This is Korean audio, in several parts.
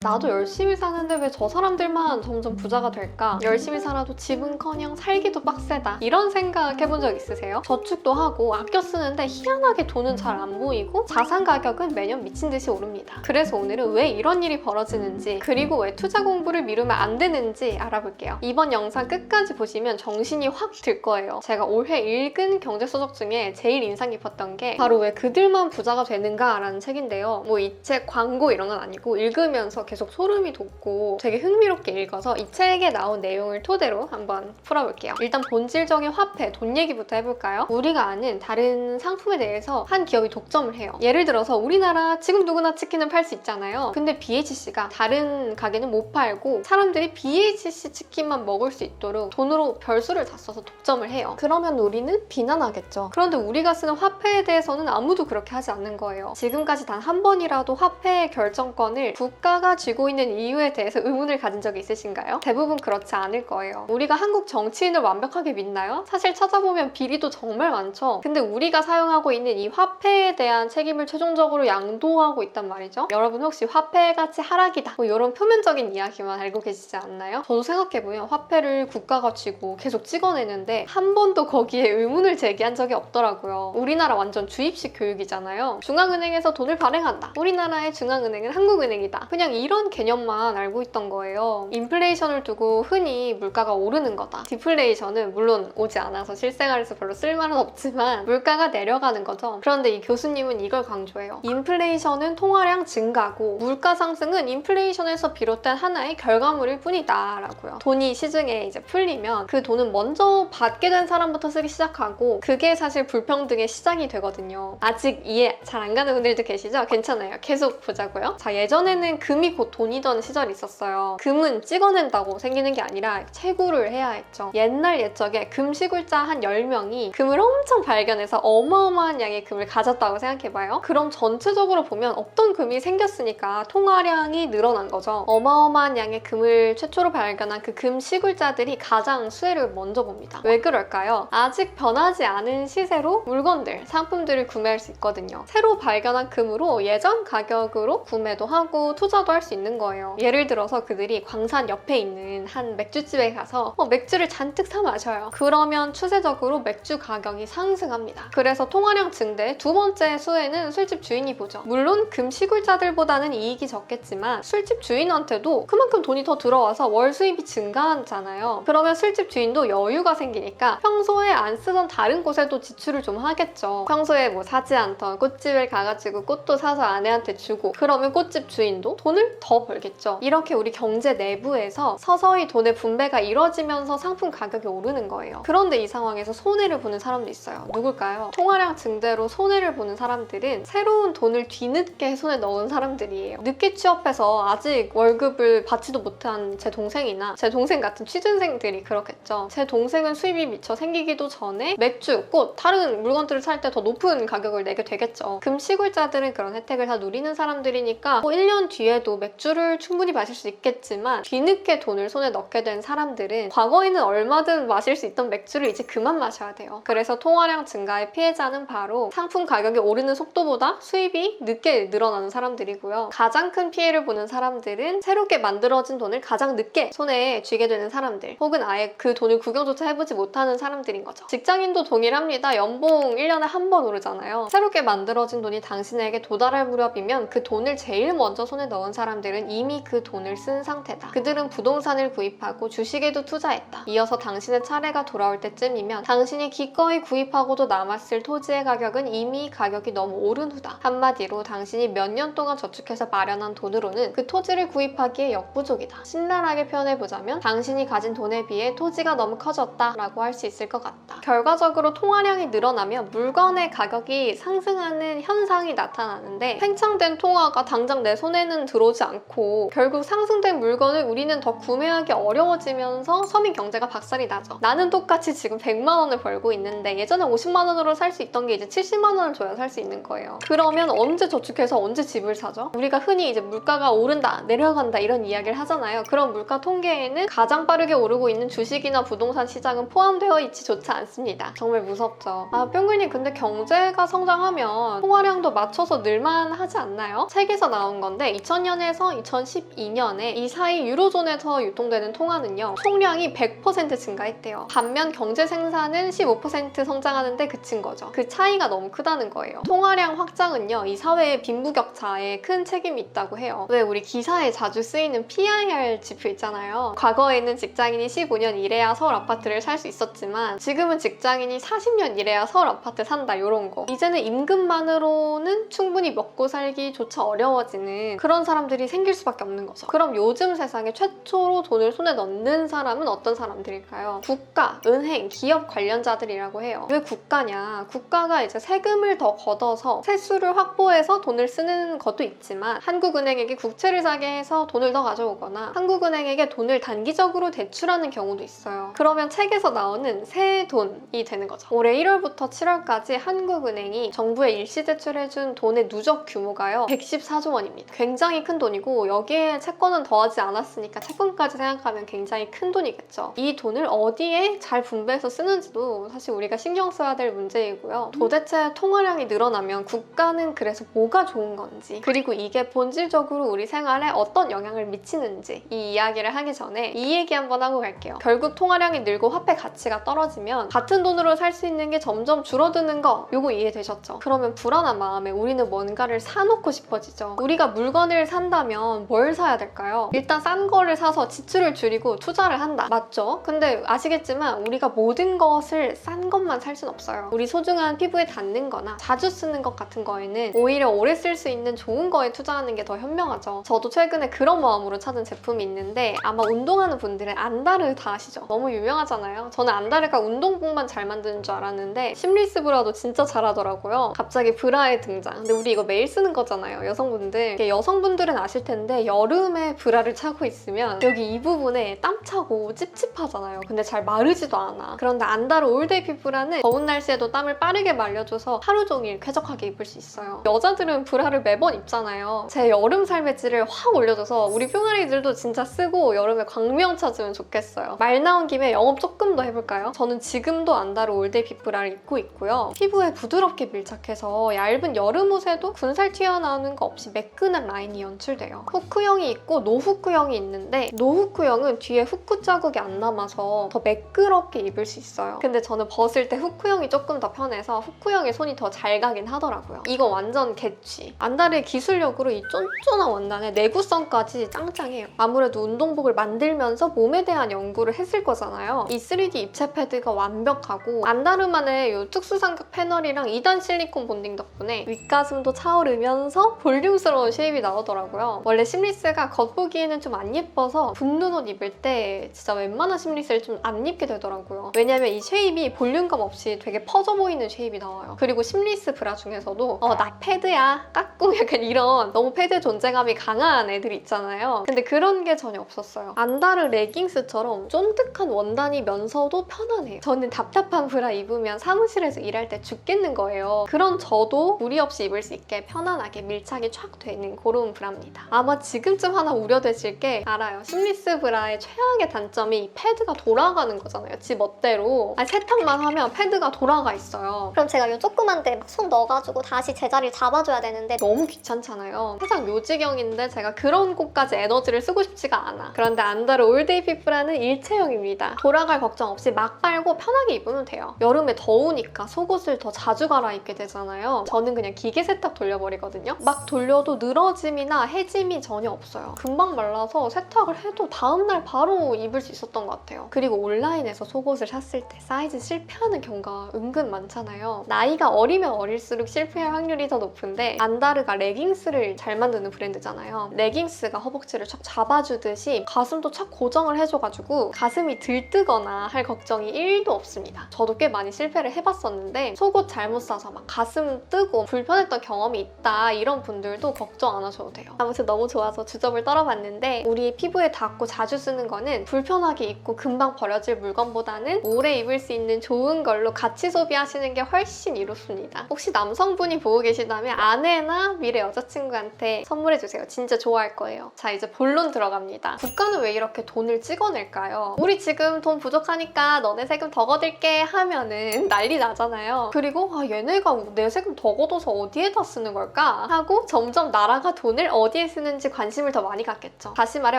나도 열심히 사는데 왜 저 사람들만 점점 부자가 될까? 열심히 살아도 집은커녕 살기도 빡세다. 이런 생각 해본 적 있으세요? 저축도 하고 아껴 쓰는데 희한하게 돈은 잘안 모이고 자산 가격은 매년 미친 듯이 오릅니다. 그래서 오늘은 왜 이런 일이 벌어지는지 그리고 왜 투자 공부를 미루면 안 되는지 알아볼게요. 이번 영상 끝까지 보시면 정신이 확 들 거예요. 제가 올해 읽은 경제 서적 중에 제일 인상 깊었던 게 바로 왜 그들만 부자가 되는가라는 책인데요. 뭐 이 책 광고 이런 건 아니고 읽으면서 계속 소름이 돋고 되게 흥미롭게 읽어서 이 책에 나온 내용을 토대로 한번 풀어볼게요. 일단 본질적인 화폐, 돈 얘기부터 해볼까요? 우리가 아는 다른 상품에 대해서 한 기업이 독점을 해요. 예를 들어서 우리나라 지금 누구나 치킨을 팔 수 있잖아요. 근데 BHC가 다른 가게는 못 팔고 사람들이 BHC 치킨만 먹을 수 있도록 돈으로 별수를 다 써서 독점을 해요. 그러면 우리는 비난하겠죠. 그런데 우리가 쓰는 화폐에 대해서는 아무도 그렇게 하지 않는 거예요. 지금까지 단 한 번이라도 화폐의 결정권을 국가가 쥐고 있는 이유에 대해서 의문을 가진 적이 있으신가요? 대부분 그렇지 않을 거예요. 우리가 한국 정치인을 완벽하게 믿나요? 사실 찾아보면 비리도 정말 많죠. 근데 우리가 사용하고 있는 이 화폐에 대한 책임을 최종적으로 양도하고 있단 말이죠. 여러분 혹시 화폐 가치 하락이다 뭐 이런 표면적인 이야기만 알고 계시지 않나요? 저도 생각해보면 화폐를 국가가 쥐고 계속 찍어내는데 한 번도 거기에 의문을 제기한 적이 없더라고요. 우리나라 완전 주입식 교육이잖아요. 중앙은행에서 돈을 발행한다. 우리나라의 중앙은행은 한국은행이다. 그냥 이런 개념만 알고 있던 거예요. 인플레이션을 두고 흔히 물가가 오르는 거다. 디플레이션은 물론 오지 않아서 실생활에서 별로 쓸말은 없지만 물가가 내려가는 거죠. 그런데 이 교수님은 이걸 강조해요. 인플레이션은 통화량 증가고 물가 상승은 인플레이션에서 비롯된 하나의 결과물일 뿐이다 라고요. 돈이 시중에 이제 풀리면 그 돈은 먼저 받게 된 사람부터 쓰기 시작하고 그게 사실 불평등의 시작이 되거든요. 아직 이해 잘 안 가는 분들도 계시죠? 괜찮아요. 계속 보자고요. 자, 예전에는 금이 곧 돈이던 시절이 있었어요. 금은 찍어낸다고 생기는 게 아니라 채굴을 해야 했죠. 옛날 옛적에 금시굴자 한 10명이 금을 엄청 발견해서 어마어마한 양의 금을 가졌다고 생각해봐요. 그럼 전체적으로 보면 없던 금이 생겼으니까 통화량이 늘어난 거죠. 어마어마한 양의 금을 최초로 발견한 그 금 시굴자들이 가장 수혜를 먼저 봅니다. 왜 그럴까요? 아직 변하지 않은 시세로 물건들, 상품들을 구매할 수 있거든요. 새로 발견한 금으로 예전 가격으로 구매도 하고 투자도 할 수 있는 거예요. 예를 들어서 그들이 광산 옆에 있는 한 맥주집에 가서 어, 맥주를 잔뜩 사 마셔요. 그러면 추세적으로 맥주 가격이 상승합니다. 그래서 통화량 증대 두 번째 수혜는 술집 주인이 보죠. 물론 금 시굴자들보다는 이익이 적겠지만 술집 주인한테도 그만큼 돈이 더 들어와서 월 수입이 증가하잖아요. 그러면 술집 주인도 여유가 생기니까 평소에 안 쓰던 다른 곳에도 지출을 좀 하겠죠. 평소에 뭐 사지 않던 꽃집을 가가지고 꽃도 사서 아내한테 주고 그러면 꽃집 주인도 돈을 더 벌겠죠. 이렇게 우리 경제 내부에서 서서히 돈의 분배가 이루어지면서 상품 가격이 오르는 거예요. 그런데 이 상황에서 손해를 보는 사람도 있어요. 누굴까요? 통화량 증대로 손해를 보는 사람들은 새로운 돈을 뒤늦게 손에 넣은 사람들이에요. 늦게 취업해서 아직 월급을 받지도 못한 제 동생이나 제 동생 같은 취준생들이 그렇겠죠. 제 동생은 수입이 미처 생기기도 전에 맥주, 꽃, 다른 물건들을 살 때 더 높은 가격을 내게 되겠죠. 금시굴자들은 그런 혜택을 다 누리는 사람들이니까 뭐 1년 뒤에도 맥주를 충분히 마실 수 있겠지만 뒤늦게 돈을 손에 넣게 된 사람들은 과거에는 얼마든 마실 수 있던 맥주를 이제 그만 마셔야 돼요. 그래서 통화량 증가의 피해자는 바로 상품 가격이 오르는 속도보다 수입이 늦게 늘어나는 사람들이고요. 가장 큰 피해를 보는 사람들은 새롭게 만들어진 돈을 가장 늦게 손에 쥐게 되는 사람들 혹은 아예 그 돈을 구경조차 해보지 못하는 사람들인 거죠. 직장인도 동일합니다. 연봉 1년에 한 번 오르잖아요. 새롭게 만들어진 돈이 당신에게 도달할 무렵이면 그 돈을 제일 먼저 손에 넣은 사람 들은 이미 그 돈을 쓴 상태다. 그들은 부동산을 구입하고 주식에도 투자했다. 이어서 당신의 차례가 돌아올 때쯤이면 당신이 기꺼이 구입하고도 남았을 토지의 가격은 이미 가격이 너무 오른 후다. 한마디로 당신이 몇 년 동안 저축해서 마련한 돈으로는 그 토지를 구입하기에 역부족이다. 신랄하게 표현해보자면 당신이 가진 돈에 비해 토지가 너무 커졌다 라고 할 수 있을 것 같다. 결과적으로 통화량이 늘어나면 물건의 가격이 상승하는 현상이 나타나는데 팽창된 통화가 당장 내 손에는 들어오지 않고 결국 상승된 물건을 우리는 더 구매하기 어려워지면서 서민 경제가 박살이 나죠. 나는 똑같이 지금 100만 원을 벌고 있는데 예전에 50만 원으로 살 수 있던 게 이제 70만 원을 줘야 살 수 있는 거예요. 그러면 언제 저축해서 언제 집을 사죠? 우리가 흔히 이제 물가가 오른다, 내려간다 이런 이야기를 하잖아요. 그런 물가 통계에는 가장 빠르게 오르고 있는 주식이나 부동산 시장은 포함되어 있지조차 않습니다. 정말 무섭죠. 아, 뿅글님 근데 경제가 성장하면 통화량도 맞춰서 늘만 하지 않나요? 책에서 나온 건데 2000년에 2008년에서 2012년에 이 사이 유로존에서 유통되는 통화는요 총량이 100% 증가했대요. 반면 경제 생산은 15% 성장하는데 그친 거죠. 그 차이가 너무 크다는 거예요. 통화량 확장은요 이 사회의 빈부격차에 큰 책임이 있다고 해요. 왜 우리 기사에 자주 쓰이는 PIR 지표 있잖아요. 과거에는 직장인이 15년 일해야 서울 아파트를 살 수 있었지만 지금은 직장인이 40년 일해야 서울 아파트 산다 이런 거. 이제는 임금만으로는 충분히 먹고 살기조차 어려워지는 그런 사람들이 생길 수밖에 없는 거죠. 그럼 요즘 세상에 최초로 돈을 손에 넣는 사람은 어떤 사람들일까요? 국가, 은행, 기업 관련자들이라고 해요. 왜 국가냐? 국가가 이제 세금을 더 걷어서 세수를 확보해서 돈을 쓰는 것도 있지만 한국은행에게 국채를 사게 해서 돈을 더 가져오거나 한국은행에게 돈을 단기적으로 대출하는 경우도 있어요. 그러면 책에서 나오는 새 돈이 되는 거죠. 올해 1월부터 7월까지 한국은행이 정부에 일시 대출해준 돈의 누적 규모가요 114조 원입니다. 굉장히 큰 돈 이고 여기에 채권은 더하지 않았으니까 채권까지 생각하면 굉장히 큰 돈이겠죠. 이 돈을 어디에 잘 분배해서 쓰는지도 사실 우리가 신경 써야 될 문제이고요. 도대체 통화량이 늘어나면 국가는 그래서 뭐가 좋은 건지 그리고 이게 본질적으로 우리 생활에 어떤 영향을 미치는지 이 이야기를 하기 전에 이 얘기 한번 하고 갈게요. 결국 통화량이 늘고 화폐 가치가 떨어지면 같은 돈으로 살 수 있는 게 점점 줄어드는 거 요거 이해되셨죠? 그러면 불안한 마음에 우리는 뭔가를 사놓고 싶어지죠. 우리가 물건을 산다 면 뭘 사야 될까요? 일단 싼 거를 사서 지출을 줄이고 투자를 한다. 맞죠? 근데 아시겠지만 우리가 모든 것을 싼 것만 살 순 없어요. 우리 소중한 피부에 닿는 거나 자주 쓰는 것 같은 거에는 오히려 오래 쓸 수 있는 좋은 거에 투자하는 게 더 현명하죠. 저도 최근에 그런 마음으로 찾은 제품이 있는데 아마 운동하는 분들은 안다르 다 아시죠? 너무 유명하잖아요. 저는 안다르가 운동복만 잘 만드는 줄 알았는데 심리스 브라도 진짜 잘하더라고요. 갑자기 브라의 등장. 근데 우리 이거 매일 쓰는 거잖아요. 여성분들. 여성분들은 아실 텐데 여름에 브라를 차고 있으면 여기 이 부분에 땀 차고 찝찝하잖아요. 근데 잘 마르지도 않아. 그런데 안다르 올데이 피부라는 더운 날씨에도 땀을 빠르게 말려줘서 하루 종일 쾌적하게 입을 수 있어요. 여자들은 브라를 매번 입잖아요. 제 여름 삶의 질을 확 올려줘서 우리 뿅아리들도 진짜 쓰고 여름에 광명 찾으면 좋겠어요. 말 나온 김에 영업 조금 더 해볼까요? 저는 지금도 안다르 올데이 피부라를 입고 있고요. 피부에 부드럽게 밀착해서 얇은 여름 옷에도 군살 튀어나오는 거 없이 매끈한 라인이 연출 돼요. 후크형이 있고 노후크형이 있는데 노후크형은 뒤에 후크 자국이 안 남아서 더 매끄럽게 입을 수 있어요. 근데 저는 벗을 때 후크형이 조금 더 편해서 후크형의 손이 더 잘 가긴 하더라고요. 이거 완전 개취. 안다르의 기술력으로 이 쫀쫀한 원단의 내구성까지 짱짱해요. 아무래도 운동복을 만들면서 몸에 대한 연구를 했을 거잖아요. 이 3D 입체 패드가 완벽하고 안다르만의 이 특수 삼각 패널이랑 2단 실리콘 본딩 덕분에 윗가슴도 차오르면서 볼륨스러운 쉐입이 나오더라고요. 원래 심리스가 겉보기에는 좀 안 예뻐서 붙는 옷 입을 때 진짜 웬만한 심리스를 좀 안 입게 되더라고요. 왜냐면 이 쉐입이 볼륨감 없이 되게 퍼져 보이는 쉐입이 나와요. 그리고 심리스 브라 중에서도 어 나 패드야 까꿍 약간 이런 너무 패드 존재감이 강한 애들이 있잖아요. 근데 그런 게 전혀 없었어요. 안다르 레깅스처럼 쫀득한 원단이면서도 편안해요. 저는 답답한 브라 입으면 사무실에서 일할 때 죽겠는 거예요. 그런 저도 무리 없이 입을 수 있게 편안하게 밀착이 촥 되는 그런 브라입니다. 아마 지금쯤 하나 우려되실 게 알아요. 심리스 브라의 최악의 단점이 이 패드가 돌아가는 거잖아요. 지 멋대로. 아니, 세탁만 하면 패드가 돌아가 있어요. 그럼 제가 요 조그만데 막 손 넣어가지고 다시 제자리를 잡아줘야 되는데 너무 귀찮잖아요. 세상 묘지경인데 제가 그런 곳까지 에너지를 쓰고 싶지가 않아. 그런데 안다르 올데이 피프라는 일체형입니다. 돌아갈 걱정 없이 막 빨고 편하게 입으면 돼요. 여름에 더우니까 속옷을 더 자주 갈아입게 되잖아요. 저는 그냥 기계 세탁 돌려버리거든요. 막 돌려도 늘어짐이나 해 짐이 전혀 없어요. 금방 말라서 세탁을 해도 다음날 바로 입을 수 있었던 것 같아요. 그리고 온라인에서 속옷을 샀을 때 사이즈 실패하는 경우가 은근 많잖아요. 나이가 어리면 어릴수록 실패할 확률이 더 높은데 안다르가 레깅스를 잘 만드는 브랜드잖아요. 레깅스가 허벅지를 쫙 잡아주듯이 가슴도 착 고정을 해줘가지고 가슴이 들뜨거나 할 걱정이 1도 없습니다. 저도 꽤 많이 실패를 해봤었는데 속옷 잘못 사서 막 가슴 뜨고 불편했던 경험이 있다 이런 분들도 걱정 안 하셔도 돼요. 아무튼 너무 좋아서 주접을 떨어봤는데 우리 피부에 닿고 자주 쓰는 거는 불편하게 입고 금방 버려질 물건보다는 오래 입을 수 있는 좋은 걸로 같이 소비하시는 게 훨씬 이롭습니다. 혹시 남성분이 보고 계시다면 아내나 미래 여자친구한테 선물해주세요. 진짜 좋아할 거예요. 자 이제 본론 들어갑니다. 국가는 왜 이렇게 돈을 찍어낼까요? 우리 지금 돈 부족하니까 너네 세금 더 걷을게 하면은 난리 나잖아요. 그리고 아 얘네가 내 세금 더 걷어서 어디에다 쓰는 걸까? 하고 점점 나라가 돈을 어디에 어디에 쓰는지 관심을 더 많이 갖겠죠. 다시 말해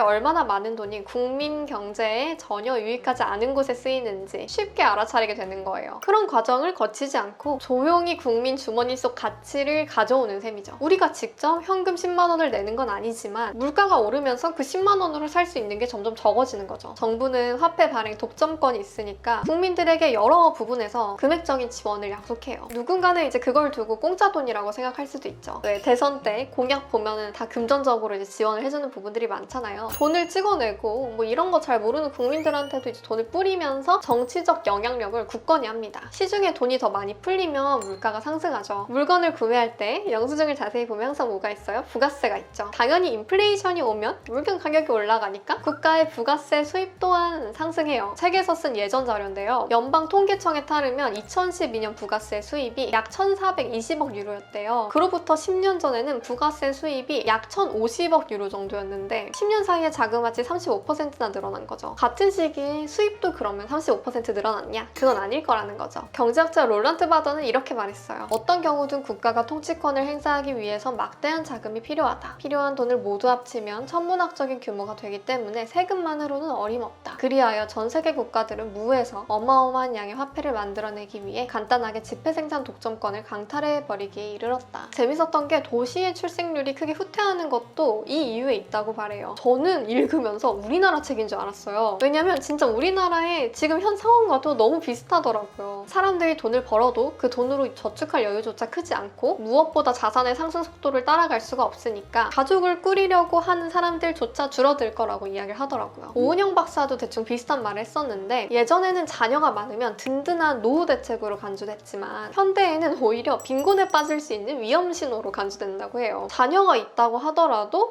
얼마나 많은 돈이 국민 경제에 전혀 유익하지 않은 곳에 쓰이는지 쉽게 알아차리게 되는 거예요. 그런 과정을 거치지 않고 조용히 국민 주머니 속 가치를 가져오는 셈이죠. 우리가 직접 현금 10만 원을 내는 건 아니지만 물가가 오르면서 그 10만 원으로 살 수 있는 게 점점 적어지는 거죠. 정부는 화폐 발행 독점권이 있으니까 국민들에게 여러 부분에서 금액적인 지원을 약속해요. 누군가는 이제 그걸 두고 공짜 돈이라고 생각할 수도 있죠. 왜 대선 때 공약 보면은 다 금전 적으로 이제 지원을 해주는 부분들이 많잖아요. 돈을 찍어내고 뭐 이런 거 잘 모르는 국민들한테도 이제 돈을 뿌리면서 정치적 영향력을 굳건히 합니다. 시중에 돈이 더 많이 풀리면 물가가 상승하죠. 물건을 구매할 때 영수증을 자세히 보면 항상 뭐가 있어요? 부가세가 있죠. 당연히 인플레이션이 오면 물건 가격이 올라가니까 국가의 부가세 수입 또한 상승해요. 책에서 쓴 예전 자료인데요. 연방 통계청에 따르면 2012년 부가세 수입이 약 1,420억 유로였대요. 그로부터 10년 전에는 부가세 수입이 약 1,050억 유로 정도였는데 10년 사이에 자그마치 35%나 늘어난 거죠. 같은 시기에 수입도 그러면 35% 늘어났냐? 그건 아닐 거라는 거죠. 경제학자 롤란트 바더는 이렇게 말했어요. 어떤 경우든 국가가 통치권을 행사하기 위해서 막대한 자금이 필요하다. 필요한 돈을 모두 합치면 천문학적인 규모가 되기 때문에 세금만으로는 어림없다. 그리하여 전 세계 국가들은 무에서 어마어마한 양의 화폐를 만들어내기 위해 간단하게 지폐 생산 독점권을 강탈해버리기에 이르렀다. 재밌었던 게 도시의 출생률이 크게 후퇴하는 것도 이 이유에 있다고 말해요. 저는 읽으면서 우리나라 책인 줄 알았어요. 왜냐면 진짜 우리나라의 지금 현 상황과도 너무 비슷하더라고요. 사람들이 돈을 벌어도 그 돈으로 저축할 여유조차 크지 않고 무엇보다 자산의 상승 속도를 따라갈 수가 없으니까 가족을 꾸리려고 하는 사람들조차 줄어들 거라고 이야기를 하더라고요. 오은영 박사도 대충 비슷한 말을 했었는데 예전에는 자녀가 많으면 든든한 노후 대책으로 간주됐지만 현대에는 오히려 빈곤에 빠질 수 있는 위험 신호로 간주된다고 해요. 자녀가 있다고 하더라도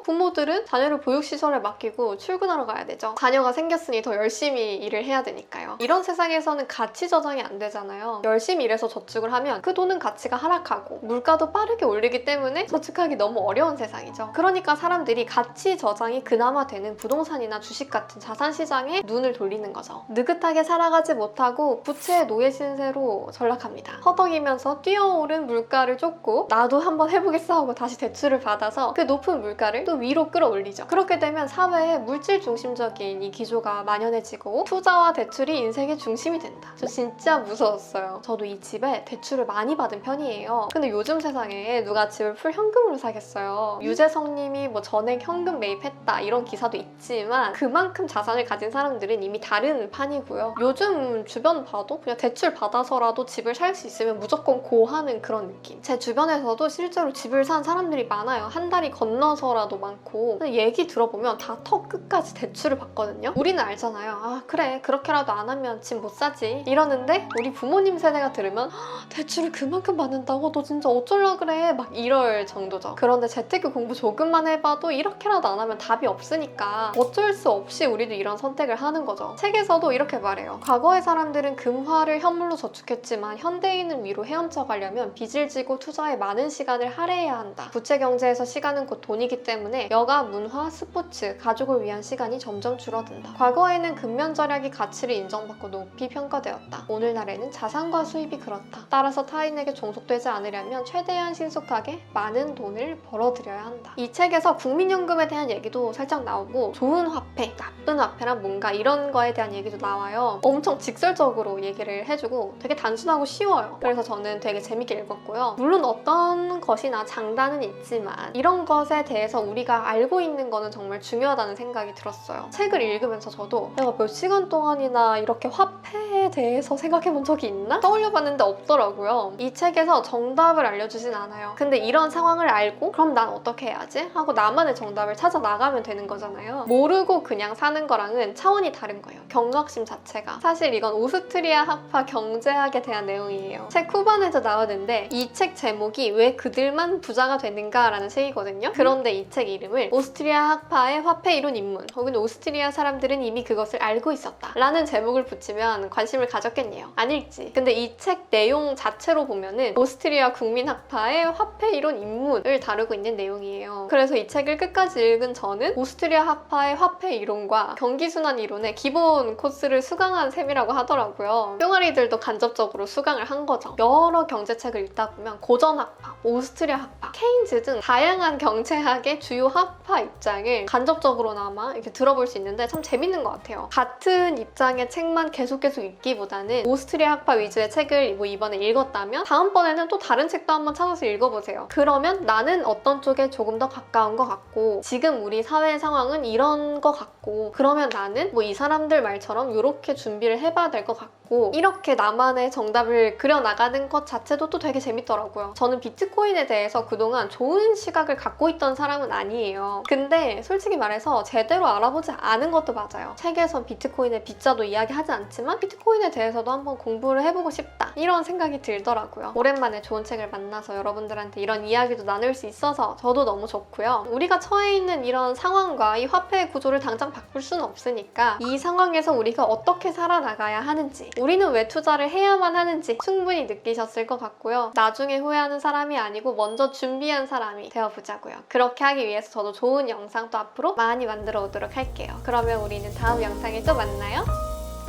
부모들은 자녀를 보육시설에 맡기고 출근하러 가야 되죠. 자녀가 생겼으니 더 열심히 일을 해야 되니까요. 이런 세상에서는 가치 저장이 안 되잖아요. 열심히 일해서 저축을 하면 그 돈은 가치가 하락하고 물가도 빠르게 오르기 때문에 저축하기 너무 어려운 세상이죠. 그러니까 사람들이 가치 저장이 그나마 되는 부동산이나 주식 같은 자산 시장에 눈을 돌리는 거죠. 느긋하게 살아가지 못하고 부채의 노예 신세로 전락합니다. 허덕이면서 뛰어오른 물가를 쫓고 나도 한번 해보겠어 하고 다시 대출을 받아서 그 높은 물가를 또 위로 끌어올리죠. 그렇게 되면 사회에 물질 중심적인 이 기조가 만연해지고 투자와 대출이 인생의 중심이 된다. 저 진짜 무서웠어요. 저도 이 집에 대출을 많이 받은 편이에요. 근데 요즘 세상에 누가 집을 풀 현금으로 사겠어요. 유재성님이 뭐 전액 현금 매입했다 이런 기사도 있지만 그만큼 자산을 가진 사람들은 이미 다른 판이고요. 요즘 주변 봐도 그냥 대출 받아서라도 집을 살 수 있으면 무조건 고하는 그런 느낌. 제 주변에서도 실제로 집을 산 사람들이 많아요. 한 달이 건너 서라도 많고. 얘기 들어보면 다 턱 끝까지 대출을 받거든요. 우리는 알잖아요. 아 그래 그렇게라도 안 하면 집 못 사지. 이러는데 우리 부모님 세대가 들으면 "헉, 대출을 그만큼 받는다고 너 진짜 어쩔라 그래 막 이럴 정도죠. 그런데 재테크 공부 조금만 해봐도 이렇게라도 안 하면 답이 없으니까 어쩔 수 없이 우리도 이런 선택을 하는 거죠. 책에서도 이렇게 말해요. 과거의 사람들은 금화를 현물로 저축했지만 현대인은 위로 헤엄쳐 가려면 빚을 지고 투자에 많은 시간을 할애해야 한다. 부채 경제에서 시간은 곧 돈이기 때문에 여가, 문화, 스포츠, 가족을 위한 시간이 점점 줄어든다. 과거에는 근면 절약이 가치를 인정받고 높이 평가되었다. 오늘날에는 자산과 수입이 그렇다. 따라서 타인에게 종속되지 않으려면 최대한 신속하게 많은 돈을 벌어들여야 한다. 이 책에서 국민연금에 대한 얘기도 살짝 나오고 좋은 화폐, 나쁜 화폐란 뭔가 이런 거에 대한 얘기도 나와요. 엄청 직설적으로 얘기를 해주고 되게 단순하고 쉬워요. 그래서 저는 되게 재밌게 읽었고요. 물론 어떤 것이나 장단은 있지만 이런 것에 대해서 우리가 알고 있는 거는 정말 중요하다는 생각이 들었어요. 책을 읽으면서 저도 내가 몇 시간 동안이나 이렇게 화폐에 대해서 생각해 본 적이 있나? 떠올려 봤는데 없더라고요. 이 책에서 정답을 알려주진 않아요. 근데 이런 상황을 알고 그럼 난 어떻게 해야지? 하고 나만의 정답을 찾아 나가면 되는 거잖아요. 모르고 그냥 사는 거랑은 차원이 다른 거예요. 경각심 자체가. 사실 이건 오스트리아 학파 경제학에 대한 내용이에요. 책 후반에도 나오는데 이 책 제목이 왜 그들만 부자가 되는가라는 책이거든요. 데 이 책 이름을 오스트리아 학파의 화폐 이론 입문 혹은 오스트리아 사람들은 이미 그것을 알고 있었다 라는 제목을 붙이면 관심을 가졌겠네요. 아닐지. 근데 이 책 내용 자체로 보면은 오스트리아 국민학파의 화폐 이론 입문을 다루고 있는 내용이에요. 그래서 이 책을 끝까지 읽은 저는 오스트리아 학파의 화폐 이론과 경기순환 이론의 기본 코스를 수강한 셈이라고 하더라고요. 뿅아리들도 간접적으로 수강을 한 거죠. 여러 경제책을 읽다 보면 고전학파, 오스트리아 학파, 케인즈 등 다양한 경제 대학의 주요 학파 입장을 간접적으로나마 이렇게 들어볼 수 있는데 참 재밌는 것 같아요. 같은 입장의 책만 계속 계속 읽기보다는 오스트리아 학파 위주의 책을 뭐 이번에 읽었다면 다음번에는 또 다른 책도 한번 찾아서 읽어보세요. 그러면 나는 어떤 쪽에 조금 더 가까운 것 같고 지금 우리 사회 상황은 이런 것 같고 그러면 나는 뭐 이 사람들 말처럼 이렇게 준비를 해봐야 될 것 같고 이렇게 나만의 정답을 그려나가는 것 자체도 또 되게 재밌더라고요. 저는 비트코인에 대해서 그동안 좋은 시각을 갖고 있던 사람은 아니에요. 근데 솔직히 말해서 제대로 알아보지 않은 것도 맞아요. 책에서 비트코인의 빗자도 이야기하지 않지만 비트코인에 대해서도 한번 공부를 해보고 싶다. 이런 생각이 들더라고요. 오랜만에 좋은 책을 만나서 여러분들한테 이런 이야기도 나눌 수 있어서 저도 너무 좋고요. 우리가 처해 있는 이런 상황과 이 화폐의 구조를 당장 바꿀 수는 없으니까 이 상황에서 우리가 어떻게 살아나가야 하는지 우리는 왜 투자를 해야만 하는지 충분히 느끼셨을 것 같고요. 나중에 후회하는 사람이 아니고 먼저 준비한 사람이 되어보자고요. 그렇게 하기 위해서 저도 좋은 영상 또 앞으로 많이 만들어 오도록 할게요. 그러면 우리는 다음 영상에 또 만나요.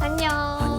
안녕.